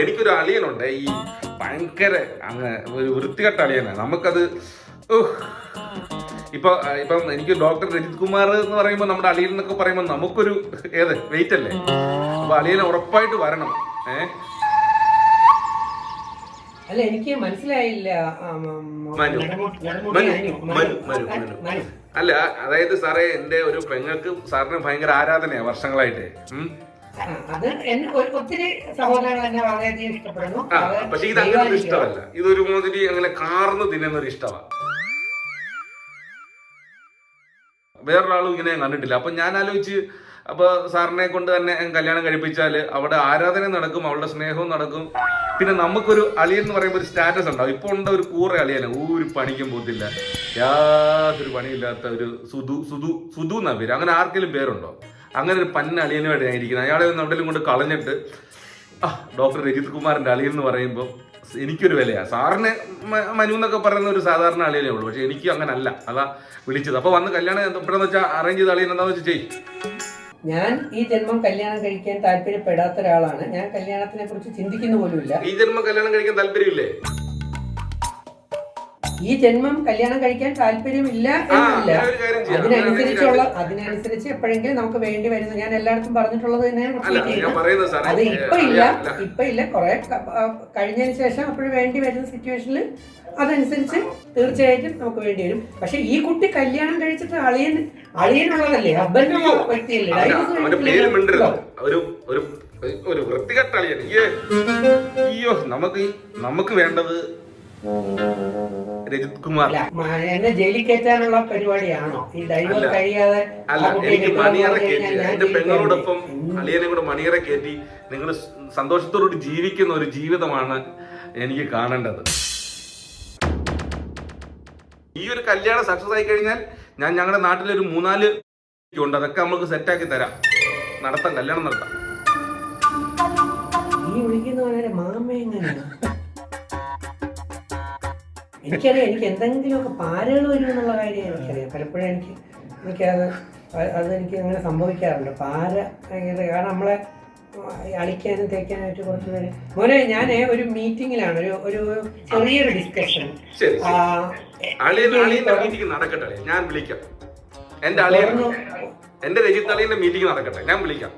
എനിക്കൊരു അളിയനുണ്ട് ഈ ഭയങ്കര അങ്ങ് ഒരു വൃത്തികെട്ട അളിയനാണ് നമുക്കത്. ഇപ്പൊ ഇപ്പം എനിക്ക് ഡോക്ടർ രജിത് കുമാർ എന്ന് പറയുമ്പോൾ നമ്മുടെ അളിയൻ എന്നൊക്കെ പറയുമ്പോൾ നമുക്കൊരു ഏത് വെയിറ്റ് അല്ലേ? അപ്പൊ അളിയനെ ഉറപ്പായിട്ട് വരണം ഏഹ് അല്ല എനിക്ക് മനസ്സിലായില്ല. അല്ല അതായത് സാറേ എന്റെ ഒരു പെങ്ങൾക്ക് സാറിന് ഭയങ്കര ആരാധനയാണ് വർഷങ്ങളായിട്ട് അത് ഒത്തിരി സഹോദരങ്ങൾ എന്നെ വളരെയധികം ഇഷ്ടപ്പെടുന്നു. പക്ഷെ ഇത് അങ്ങനെ ഒരു ദൈവാനുഗ്രഹം. ഇഷ്ടമല്ല. ഇതൊരു മാതിരി അങ്ങനെ കാർന്ന് തിന്നുന്ന ഒരു ഇഷ്ടമാണ് വേറൊരാളും ഇങ്ങനെ കണ്ടിട്ടില്ല. അപ്പൊ ഞാൻ ആലോചിച്ച് അപ്പൊ സാറിനെ കൊണ്ട് തന്നെ കല്യാണം കഴിപ്പിച്ചാൽ അവിടെ ആരാധന നടക്കും അവളുടെ സ്നേഹവും നടക്കും. പിന്നെ നമുക്കൊരു അളിയൻ എന്ന് പറയുമ്പോൾ ഒരു സ്റ്റാറ്റസ് ഉണ്ടാവും. ഇപ്പൊ ഉണ്ട് ഒരു കൂറ അളിയന ഒരു പണിക്കും പോത്തില്ല യാതൊരു പണിയില്ലാത്ത ഒരു സുധു സുധു സുധു എന്നാ പേര്. അങ്ങനെ ആർക്കെങ്കിലും പേരുണ്ടോ? അങ്ങനെ ഒരു പന്ന അളിയനുമായിട്ട് ഞാൻ ഇരിക്കുന്നത് അയാളെ ഒന്ന് കൊണ്ട് കളഞ്ഞിട്ട് ആ ഡോക്ടർ രജിത് കുമാറിന്റെ അളിയൻ എന്ന് പറയുമ്പോൾ എനിക്കൊരു വിലയാണ് സാറിന് മനു എന്നൊക്കെ പറയുന്ന ഒരു സാധാരണ അളിയനേ ഉള്ളൂ. പക്ഷെ എനിക്ക് അങ്ങനെ അല്ല അതാ വിളിച്ചത്. അപ്പൊ വന്ന് കല്യാണം എപ്പോഴെന്ന് വെച്ചാൽ അറേഞ്ച് ചെയ്ത അളിയൻ എന്താണെന്ന് വെച്ചാൽ ചെയ് ഞാൻ ഈ ജന്മം കല്യാണം കഴിക്കാൻ താല്പര്യപ്പെടാത്ത ഒരാളാണ്. ഞാൻ കല്യാണത്തിനെ കുറിച്ച് ചിന്തിക്കുന്ന പോലുമില്ല. ഈ ജന്മം കല്യാണം കഴിക്കാൻ താല്പര്യമില്ലേ? ഈ ജന്മം കല്യാണം കഴിക്കാൻ താല്പര്യമില്ല എന്നല്ല. അതിനനുസരിച്ചുള്ള അതിനനുസരിച്ച് എപ്പോഴെങ്കിലും നമുക്ക് വേണ്ടി വരുന്നത് ഞാൻ എല്ലായിടത്തും പറഞ്ഞിട്ടുള്ളത് തന്നെയാണ് അത് ഇപ്പൊ ഇല്ല. ഇപ്പൊ ഇല്ല. കുറെ കഴിഞ്ഞതിന് ശേഷം അപ്പോഴും വേണ്ടി വരുന്ന സിറ്റുവേഷനിൽ അതനുസരിച്ച് തീർച്ചയായിട്ടും നമുക്ക് വേണ്ടി വരും. പക്ഷെ ഈ കുട്ടി കല്യാണം കഴിച്ചിട്ട് അളിയൻ അളിയനുള്ളതല്ലേ? അബ്ബന്റെ വ്യക്തിയല്ലേ. ഒരു വൃത്തികെട്ട അളിയൻ. അയ്യേ. അയ്യോ നമുക്ക് നമുക്ക് വേണ്ടത് രജിത് കുമാർ എന്നെ ജയിലിൽ കയറ്റാനുള്ള പരിപാടിയാണോ? ഈ ഡൈവോഴ്സ് കഴിയാതെ അല്ല എനിക്ക് മണിയറെ കയറ്റി എന്റെ പെങ്ങളോടൊപ്പം അളിയനെ കൂടെ മണിയറ കയറ്റി നിങ്ങൾ സന്തോഷത്തോടുകൂടി ജീവിക്കുന്ന ഒരു ജീവിതമാണ് എനിക്ക് കാണേണ്ടത്. ഈ ഒരു കല്യാണം സക്സസ് ആയി കഴിഞ്ഞാൽ ഞാൻ ഞങ്ങളുടെ നാട്ടിലൊരു മൂന്നാൽ ഉണ്ട്. അതൊക്കെ നമുക്ക് സെറ്റാക്കി തരാം. നടത്താം കല്യാണം നടത്താം. ഈ വിളിക്കുന്ന വളരെ മാമ എങ്ങനെയാണ് എനിക്കറിയാം എനിക്ക് എന്തെങ്കിലുമൊക്കെ പാരകൾ വരും എന്നുള്ള കാര്യം എനിക്കറിയാം. പലപ്പോഴും എനിക്ക് എനിക്കത് അതെനിക്ക് അങ്ങനെ സംഭവിക്കാറുണ്ട്. പാര കാരണം നമ്മളെ അളിക്കാനും തേക്കാനായിട്ട് കുറച്ച് പേര്. മോനെ ഞാൻ ഒരു മീറ്റിംഗിലാണ് ഒരു ഒരു ചെറിയൊരു ഡിസ്കഷൻ നടക്കട്ടെ ഞാൻ വിളിക്കാം. എന്റെ അളിയ എന്റെ രജിത്ത് അളിയന്റെ മീറ്റിംഗ് നടക്കട്ടെ. ഞാൻ വിളിക്കാം.